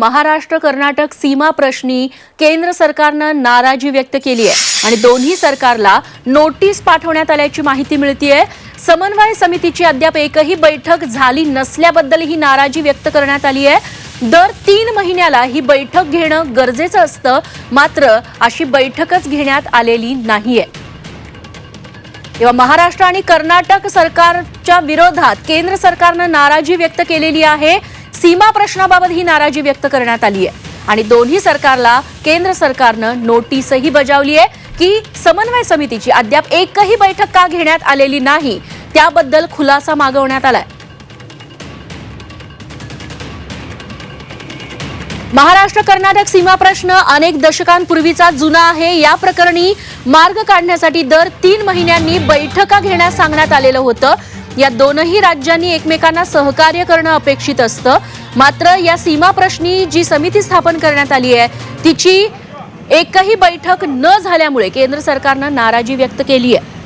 महाराष्ट्र कर्नाटक सीमा प्रश्नी केंद्र सरकारनं नाराजी व्यक्त केली आहे. आणि दोन्ही सरकारला नोटीस पाठवण्यात आल्याची माहिती मिळतीये. समन्वय समितीची अद्याप एकही बैठक झाली नसल्याबद्दल ही नाराजी व्यक्त करण्यात आली आहे. दर तीन महिन्याला ही बैठक घेणं गरजेचं असतं मात्र अशी बैठकच घेण्यात आलेली नाहीये. तेव्हा महाराष्ट्र आणि कर्नाटक सरकारच्या विरोधात केंद्र सरकारनं नाराजी व्यक्त केलेली आहे. सीमा प्रश्नाबाबत ही नाराजी व्यक्त करण्यात आली आहे. आणि दोन्ही सरकारला केंद्र सरकारनं नोटीसही बजावली आहे की समन्वय समितीची अद्याप एकही बैठक का घेण्यात आलेली नाही त्याबद्दल खुलासा मागवण्यात आलाय. महाराष्ट्र कर्नाटक सीमा प्रश्न अनेक दशकांपूर्वीचा जुना आहे. या प्रकरणी मार्ग काढण्यासाठी दर तीन महिन्यांनी बैठका घेण्यास सांगण्यात आलेलं होतं. या दोनही राज्यांनी एकमेकांना सहकार्य करणं अपेक्षित असतं. मात्र या सीमा प्रश्नी जी समिती स्थापन करण्यात आली आहे तिची एकही बैठक न झाल्यामुळे केंद्र सरकारनं नाराजी व्यक्त केली आहे.